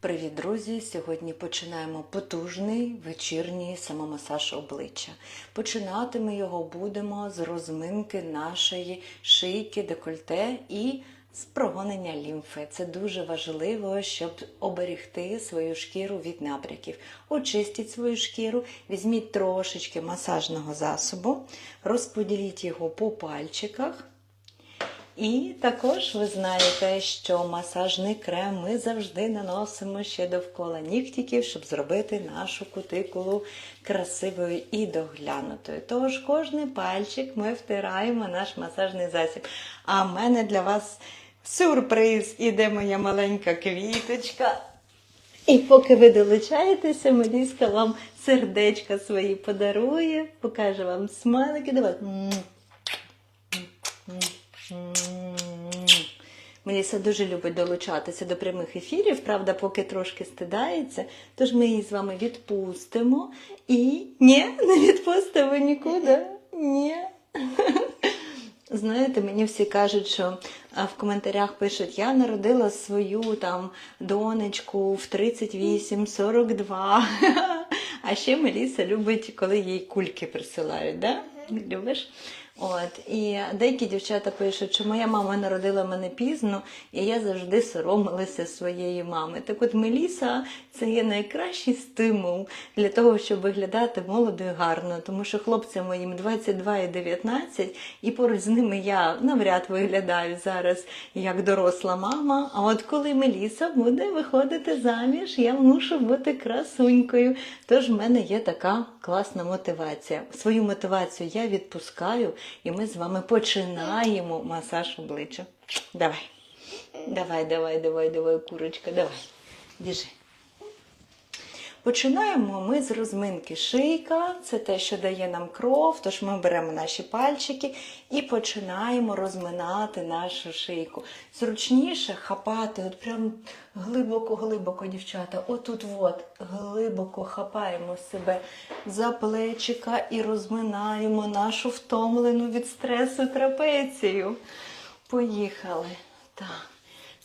Привіт, друзі! Сьогодні починаємо потужний вечірній самомасаж обличчя. Починати ми його будемо з розминки нашої шийки, декольте і з прогонення лімфи. Це дуже важливо, щоб оберегти свою шкіру від набряків. Очистіть свою шкіру, візьміть трошечки масажного засобу, розподіліть його по пальчиках. І також ви знаєте, що масажний крем ми завжди наносимо ще довкола нігтіків, щоб зробити нашу кутикулу красивою і доглянутою. Тож кожний пальчик ми втираємо наш масажний засіб. А в мене для вас сюрприз іде моя маленька квіточка. І поки ви долучаєтеся, Меліска вам сердечка свої подарує, покаже вам смайлики. Давай. Меліса дуже любить долучатися до прямих ефірів, правда, поки трошки стидається, тож ми її з вами відпустимо. І ні, не відпустимо нікуди. Ні. Знаєте, мені всі кажуть, що в коментарях пишуть, я народила свою там донечку в 38-42. А ще Меліса любить, коли їй кульки присилають, да? Любиш? От і деякі дівчата пишуть, що моя мама народила мене пізно, і я завжди соромилася своєї мами. Так от Меліса це є найкращий стимул для того, щоб виглядати молодо і гарно, тому що хлопцям моїм 22 і 19, і поруч з ними я навряд виглядаю зараз як доросла мама. А от коли Меліса буде виходити заміж, я мушу бути красунькою. Тож в мене є така класна мотивація. Свою мотивацію я відпускаю. І ми з вами починаємо масаж обличчя. Давай. Давай, давай, давай, давай, курочка, давай. Біжи. Починаємо ми з розминки шийка, це те, що дає нам кров, тож ми беремо наші пальчики і починаємо розминати нашу шийку. Зручніше хапати, от прям глибоко-глибоко, дівчата, отут от глибоко хапаємо себе за плечика і розминаємо нашу втомлену від стресу трапецію. Поїхали. Так.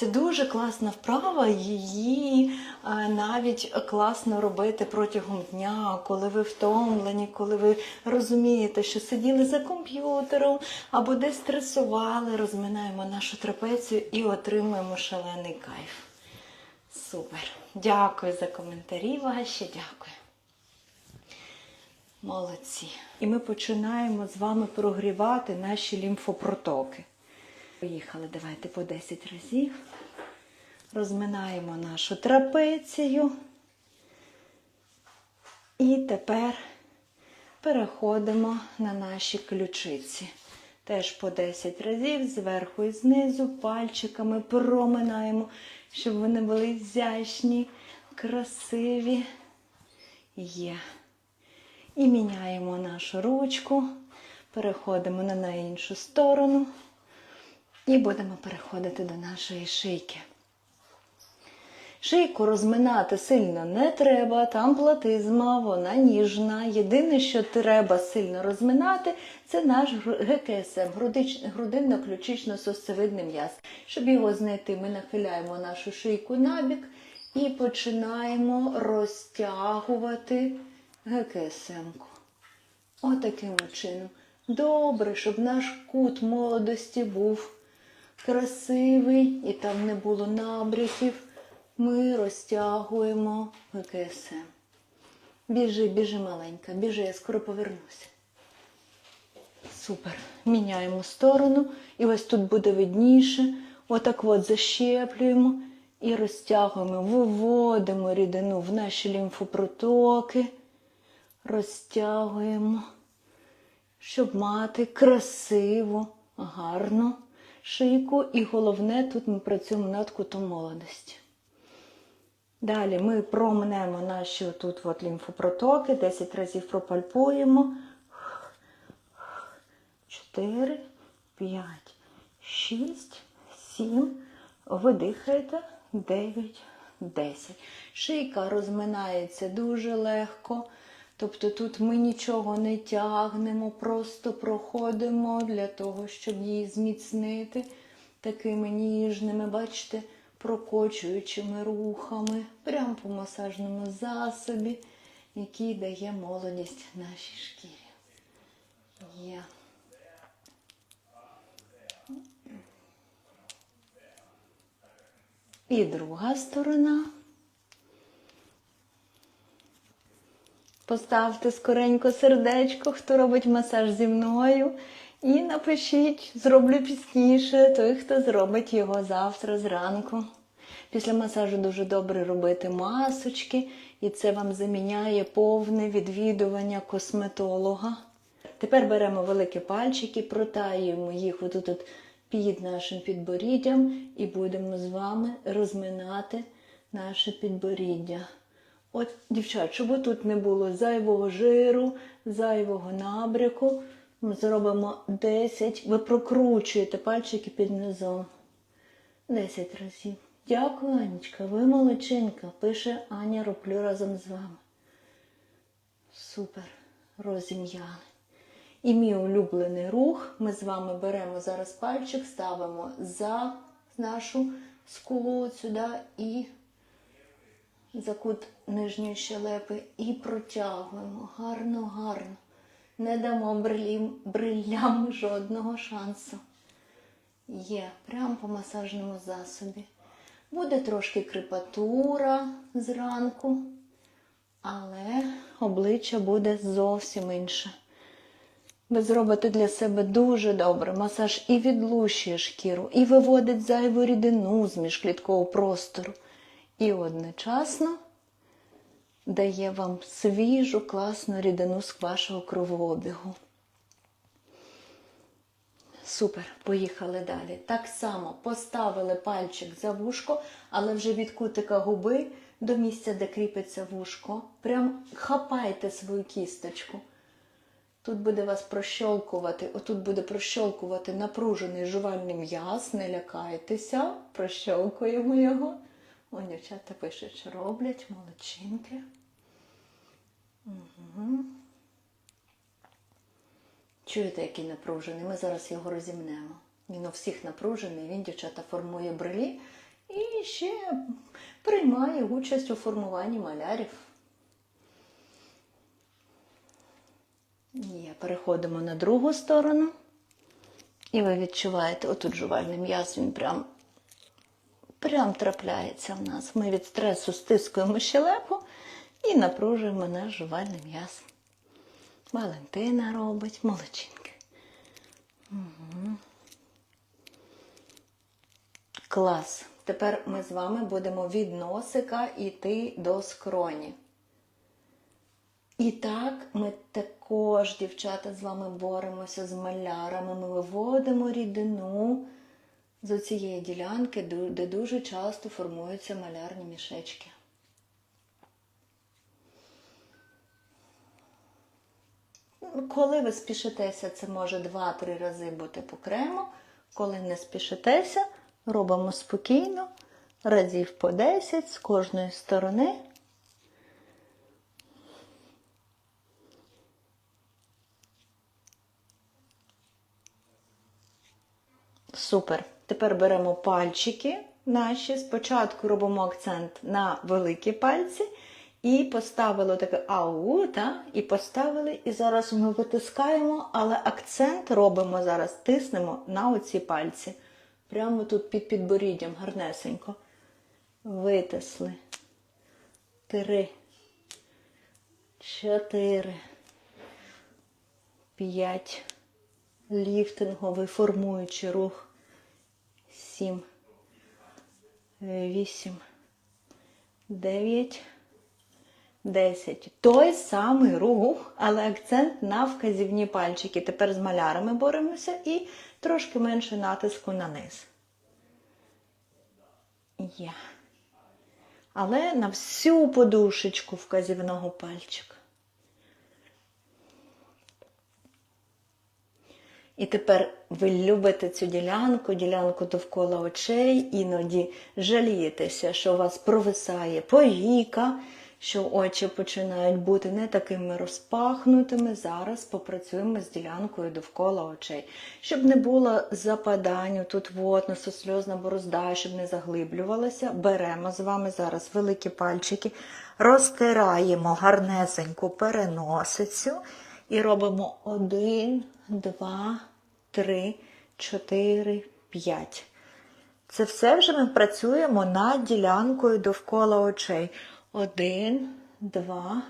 Це дуже класна вправа, її навіть класно робити протягом дня, коли ви втомлені, коли ви розумієте, що сиділи за комп'ютером або десь стресували, розминаємо нашу трапецію і отримуємо шалений кайф. Супер! Дякую за коментарі ваші, дякую. Молодці. І ми починаємо з вами прогрівати наші лімфопротоки. Поїхали, давайте по 10 разів. Розминаємо нашу трапецію. І тепер переходимо на наші ключиці. Теж по 10 разів зверху і знизу пальчиками проминаємо, щоб вони були ізящні, красиві. Є. І міняємо нашу ручку, переходимо на іншу сторону. І будемо переходити до нашої шийки. Шийку розминати сильно не треба, там платизма, вона ніжна. Єдине, що треба сильно розминати, це наш ГКСМ, грудинно-ключично-сосцевидний м'яз. Щоб його знайти, ми нахиляємо нашу шийку набік і починаємо розтягувати ГКСМ-ку. Отаким чином. Добре, щоб наш кут молодості був красивий і там не було набряків, ми розтягуємо ГКСМ. Біжи, біжи маленька, біжи, я скоро повернуся. Супер. Міняємо сторону. І ось тут буде видніше. Отак от защеплюємо і розтягуємо, виводимо рідину в наші лімфопротоки, розтягуємо, щоб мати красиву, гарну шийку, і головне, тут ми працюємо над кутом молодості. Далі ми промнемо наші тут от лімфопротоки, 10 разів пропальпуємо. 4, 5, 6, 7. Видихаєте. 9, 10. Шийка розминається дуже легко. Тобто тут ми нічого не тягнемо, просто проходимо для того, щоб її зміцнити такими ніжними, бачите, прокочуючими рухами, прямо по масажному засобі, який дає молодість нашій шкірі. Є. І друга сторона. Поставте скоренько сердечко, хто робить масаж зі мною. І напишіть, зроблю пізніше, той, хто зробить його завтра зранку. Після масажу дуже добре робити масочки, і це вам заміняє повне відвідування косметолога. Тепер беремо великі пальчики, протаюємо їх отут от під нашим підборіддям і будемо з вами розминати наше підборіддя. От, дівчат, щоб тут не було зайвого жиру, зайвого набряку, ми зробимо 10. Ви прокручуєте пальчики під низом. 10 разів. Дякую, Анечка, ви молодчинка. Пише Аня, роблю разом з вами. Супер. Розім'яли. І мій улюблений рух. Ми з вами беремо зараз пальчик, ставимо за нашу скулу сюди і за кут нижньої щелепи і протягуємо. Гарно, гарно. Не дамо брилям, бриллям жодного шансу. Є, прямо по масажному засобі. Буде трошки крепатура зранку, але обличчя буде зовсім інше. Ви зробите для себе дуже добре. Масаж і відлущує шкіру, і виводить зайву рідину з міжкліткового простору. І одночасно дає вам свіжу, класну рідину з вашого кровообігу. Супер, поїхали далі. Так само поставили пальчик за вушко, але вже від кутика губи до місця, де кріпиться вушко. Прям хапайте свою кісточку. Тут буде вас прощолкувати, отут буде прощолкувати напружений жувальний м'яз, не лякайтеся, прощолкуємо його. О, дівчата пишуть, що роблять, молодчинки. Угу. Чуєте, який напружений? Ми зараз його розімнемо. Він у всіх напружений, він, дівчата, формує брелі і ще приймає участь у формуванні малярів. Є, переходимо на другу сторону. І ви відчуваєте, отут жувальний м'яз, він прям, прям трапляється в нас. Ми від стресу стискуємо щелепу і напружуємо наш жувальний м'яз. Валентина робить, молодчинки. Угу. Клас. Тепер ми з вами будемо від носика йти до скроні. І так, ми також, дівчата, з вами боремося з малярами. Ми виводимо рідину з цієї ділянки, де дуже часто формуються малярні мішечки. Коли ви спішитеся, це може 2-3 рази бути по крему. Коли не спішитеся, робимо спокійно, разів по 10 з кожної сторони. Супер. Тепер беремо пальчики наші. Спочатку робимо акцент на великі пальці. І поставили таке ау, та, і поставили, і зараз ми витискаємо, але акцент робимо зараз, тиснемо на оці пальці. Прямо тут під підборіддям, гарнесенько. Витисли. Три. Чотири. П'ять. Ліфтинговий формуючий рух. Сім. Вісім. Дев'ять. 10. Той самий рух, але акцент на вказівні пальчики. Тепер з малярами боремося і трошки менше натиску на низ. Є. Але на всю подушечку вказівного пальчика. І тепер ви любите цю ділянку, ділянку довкола очей, іноді жалієтеся, що у вас провисає повіка, що очі починають бути не такими розпахнутими. Зараз попрацюємо з ділянкою довкола очей. Щоб не було западань, тут вот, нососльозна борозда, щоб не заглиблювалася, беремо з вами зараз великі пальчики, розтираємо гарнесеньку переносицю і робимо один, два, три, чотири, п'ять. Це все вже ми працюємо над ділянкою довкола очей. Один, два,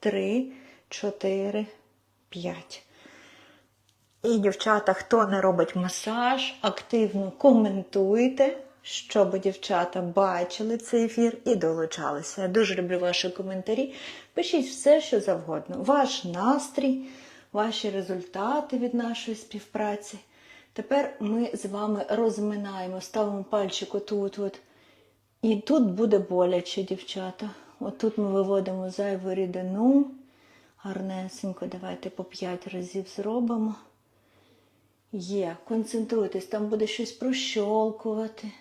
три, чотири, п'ять. І, дівчата, хто не робить масаж, активно коментуйте, щоб дівчата бачили цей ефір і долучалися. Я дуже люблю ваші коментарі. Пишіть все, що завгодно. Ваш настрій, ваші результати від нашої співпраці. Тепер ми з вами розминаємо, ставимо пальчик отут. от І тут буде боляче, дівчата. Отут ми виводимо зайву рідину. Гарнесенько, давайте по 5 разів зробимо. Є, концентруйтесь, там буде щось прощолкувати.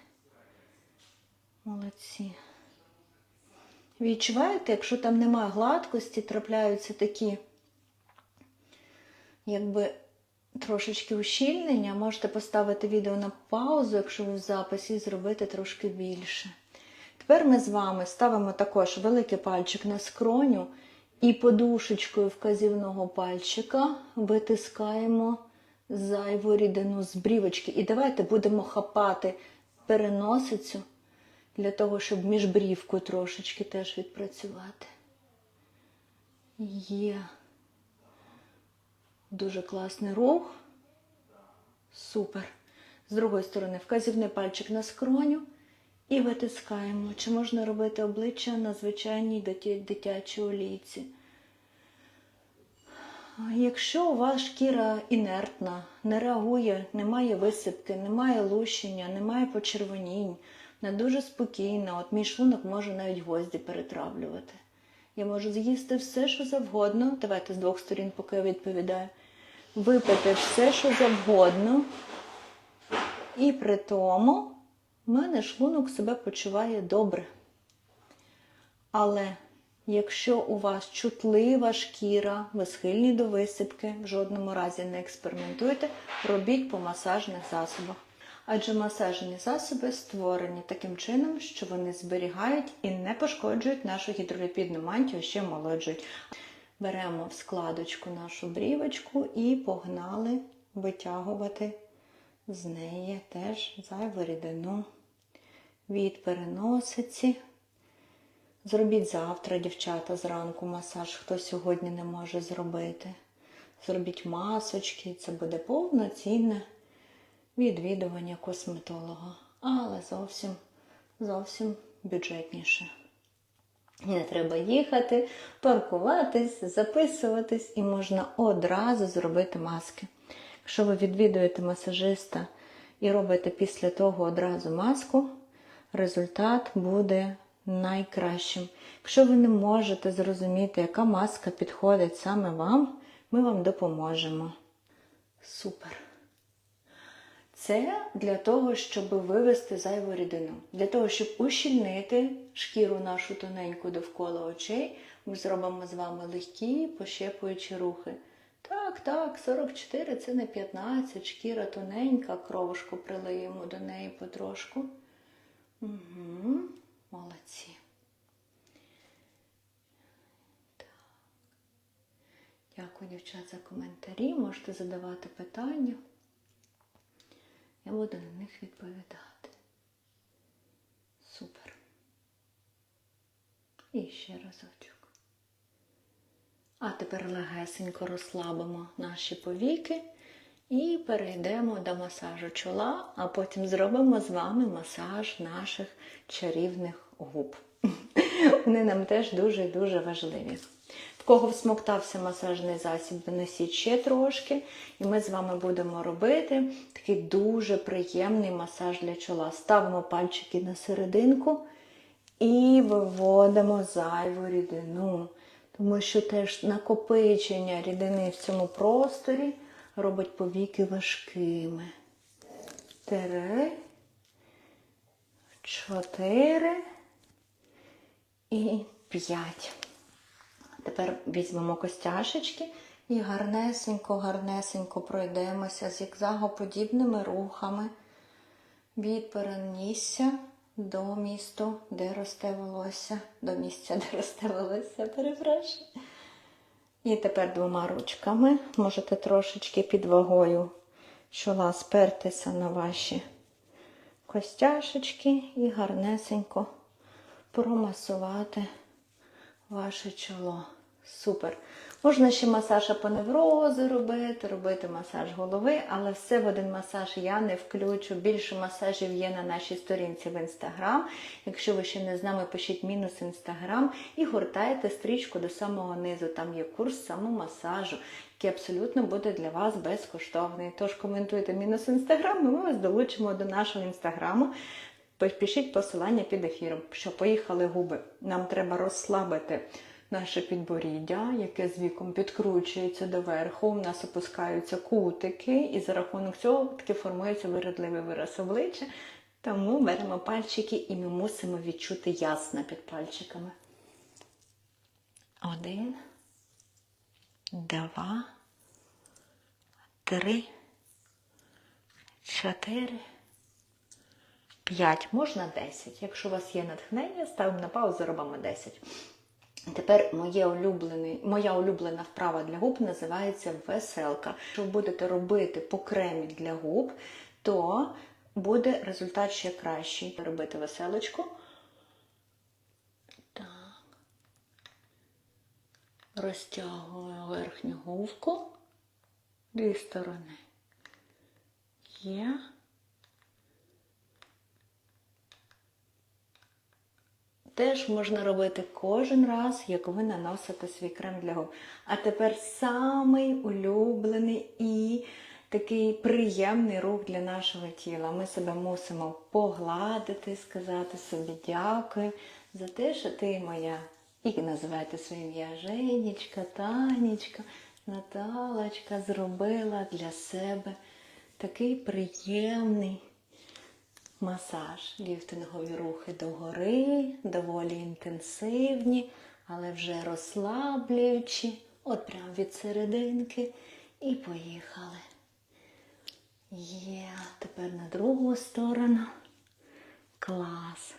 Молодці. Відчуваєте, якщо там немає гладкості, трапляються такі, якби трошечки ущільнення, можете поставити відео на паузу, якщо ви в записі, і зробити трошки більше. Тепер ми з вами ставимо також великий пальчик на скроню і подушечкою вказівного пальчика витискаємо зайву рідину з брівочки. І давайте будемо хапати переносицю для того, щоб міжбрівку трошечки теж відпрацювати. Є. Дуже класний рух. Супер. З другої сторони, вказівний пальчик на скроню і витискаємо. Чи можна робити обличчя на звичайній дитячій олійці? Якщо у вас шкіра інертна, не реагує, немає висипки, немає лущення, немає почервонінь, вона дуже спокійна, от мій шлунок може навіть гвозді перетравлювати. Я можу з'їсти все, що завгодно. Давайте з двох сторін, поки я відповідаю. Випити все, що завгодно. І при тому в мене шлунок себе почуває добре. Але якщо у вас чутлива шкіра, ви схильні до висипки, в жодному разі не експериментуйте, робіть по масажних засобах. Адже масажні засоби створені таким чином, що вони зберігають і не пошкоджують нашу гідроліпідну мантію, ще молоджують. Беремо в складочку нашу брівочку і погнали витягувати з неї теж зайву рідину від переносиці. Зробіть завтра, дівчата, зранку масаж, хто сьогодні не може зробити. Зробіть масочки, це буде повноцінне відвідування косметолога, але зовсім, зовсім бюджетніше. Не треба їхати, паркуватись, записуватись і можна одразу зробити маски. Якщо ви відвідуєте масажиста і робите після того одразу маску, результат буде найкращим. Якщо ви не можете зрозуміти, яка маска підходить саме вам, ми вам допоможемо. Супер! Це для того, щоб вивести зайву рідину. Для того, щоб ущільнити шкіру нашу тоненьку довкола очей, ми зробимо з вами легкі пощепуючі рухи. Так, так, 44 це не 15, шкіра тоненька, кровушку прилиємо до неї потрошку. Угу, молодці. Так. Дякую, дівчат, за коментарі. Можете задавати питання. Я буду на них відповідати. Супер. І ще разочок. А тепер легесенько розслабимо наші повіки і перейдемо до масажу чола, а потім зробимо з вами масаж наших чарівних губ. Вони нам теж дуже-дуже важливі. В кого всмоктався масажний засіб, донесіть ще трошки, і ми з вами будемо робити такий дуже приємний масаж для чола. Ставимо пальчики на серединку і виводимо зайву рідину. Тому що теж накопичення рідини в цьому просторі робить повіки важкими. Три, чотири і 5. Тепер візьмемо костяшечки і гарнесенько, гарнесенько пройдемося зігзагоподібними рухами від перенісся до місту, де росте волосся, до місця, де росте волосся, перепрошую. І тепер двома ручками можете трошечки під вагою чола спертися на ваші костяшечки і гарнесенько промасувати ваше чоло. Супер. Можна ще масаж апоневрози робити, робити масаж голови, але все в один масаж я не включу. Більше масажів є на нашій сторінці в інстаграм. Якщо ви ще не з нами, пишіть мінус інстаграм і гортайте стрічку до самого низу. Там є курс самомасажу, який абсолютно буде для вас безкоштовний. Тож коментуйте мінус інстаграм, і ми вас долучимо до нашого інстаграму. Пишіть посилання під ефіром, що поїхали губи. Нам треба розслабити наше підборіддя, яке з віком підкручується доверху. У нас опускаються кутики, і за рахунок цього таки формується виродливий вираз обличчя. Тому беремо пальчики і ми мусимо відчути ясно під пальчиками. Один, два, три, чотири. 5, можна 10. Якщо у вас є натхнення, ставимо на паузу, робимо 10. Тепер моє улюблений, моя улюблена вправа для губ називається веселка. Якщо будете робити по кремі для губ, то буде результат ще кращий. Робити веселочку. Так. Розтягую верхню губку. Дві сторони. Є. Теж можна робити кожен раз, як ви наносите свій крем для губ. А тепер самий улюблений і такий приємний рух для нашого тіла. Ми себе мусимо погладити, сказати собі дякую за те, що ти моя. І називайте своє ім'я Женечка, Танечка, Наталочка зробила для себе такий приємний масаж, ліфтингові рухи догори, доволі інтенсивні, але вже розслаблюючі. От прямо від серединки. І поїхали. Є, тепер на другу сторону. Клас.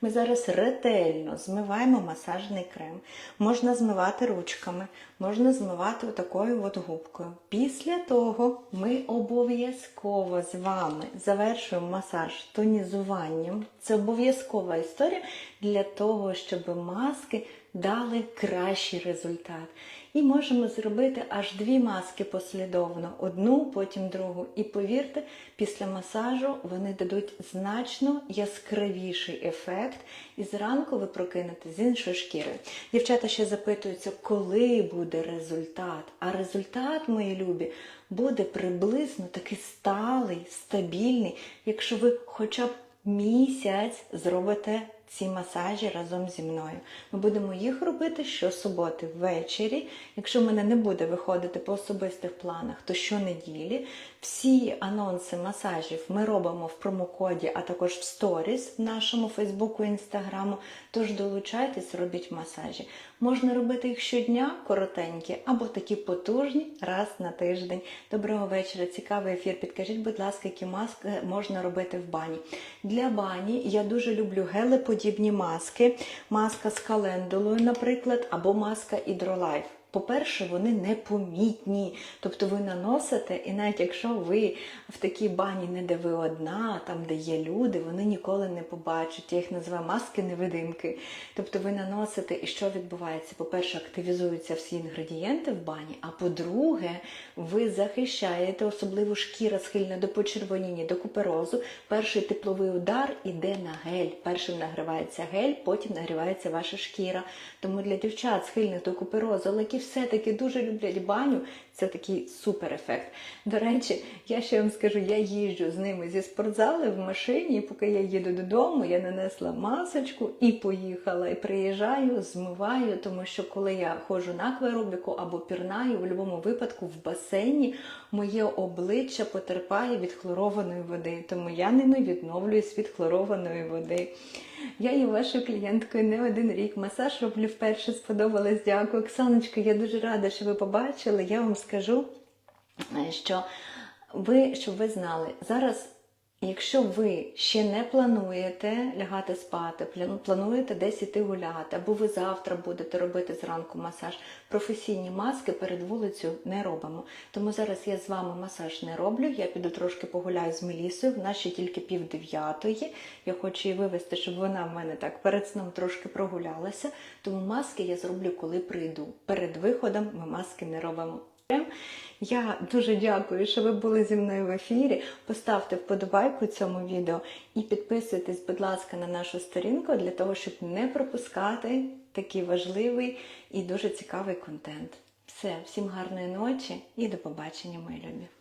Ми зараз ретельно змиваємо масажний крем. Можна змивати ручками, можна змивати отакою от губкою. Після того ми обов'язково з вами завершуємо масаж тонізуванням. Це обов'язкова історія для того, щоб маски дали кращий результат. І можемо зробити аж дві маски послідовно, одну, потім другу. І повірте, після масажу вони дадуть значно яскравіший ефект, і зранку ви прокинете з іншою шкірою. Дівчата ще запитуються, коли буде результат. А результат, мої любі, буде приблизно такий сталий, стабільний, якщо ви хоча б місяць зробите ці масажі разом зі мною. Ми будемо їх робити щосуботи ввечері. Якщо в мене не буде виходити по особистих планах, то щонеділі всі анонси масажів ми робимо в промокоді, а також в сторіс в нашому Фейсбуку Інстаграму. Тож долучайтесь, робіть масажі. Можна робити їх щодня, коротенькі, або такі потужні раз на тиждень. Доброго вечора, цікавий ефір. Підкажіть, будь ласка, які маски можна робити в бані. Для бані я дуже люблю гелеподібні маски, маска з календулою, наприклад, або маска Hydrolife. По-перше, вони непомітні. Тобто ви наносите, і навіть якщо ви в такій бані, не де ви одна, там де є люди, вони ніколи не побачать. Я їх називаю маски-невидимки. Тобто ви наносите, і що відбувається? По-перше, активізуються всі інгредієнти в бані, а по-друге, ви захищаєте, особливо шкіра схильна до почервоніння, до куперозу. Перший тепловий удар іде на гель. Першим нагрівається гель, потім нагрівається ваша шкіра. Тому для дівчат схильних до куперозу, але все-таки дуже люблять баню, Це такий супер ефект. До речі, я ще вам скажу, я їжджу з ними зі спортзали в машині, і поки я їду додому, я нанесла масочку і поїхала. І приїжджаю, змиваю, тому що коли я ходжу на акваробіку або пірнаю, в будь-якому випадку в басейні моє обличчя потерпає від хлорованої води, тому я ними відновлююсь від хлорованої води. Я є вашою клієнткою не один рік. Масаж роблю вперше, сподобалось. Дякую. Оксаночка, я дуже рада, що ви побачили. Я вам скажу, е, що ви, щоб ви знали, зараз. Якщо ви ще не плануєте лягати спати, плануєте десь іти гуляти, або ви завтра будете робити зранку масаж, професійні маски перед вулицею не робимо. Тому зараз я з вами масаж не роблю. Я піду трошки погуляю з Мелісою. В нас ще тільки пів дев'ятої. Я хочу її вивести, щоб вона в мене так перед сном трошки прогулялася. Тому маски я зроблю, коли прийду. Перед виходом ми маски не робимо. Я дуже дякую, що ви були зі мною в ефірі. Поставте вподобайку цьому відео і підписуйтесь, будь ласка, на нашу сторінку для того, щоб не пропускати такий важливий і дуже цікавий контент. Все, всім гарної ночі і до побачення, мої любі!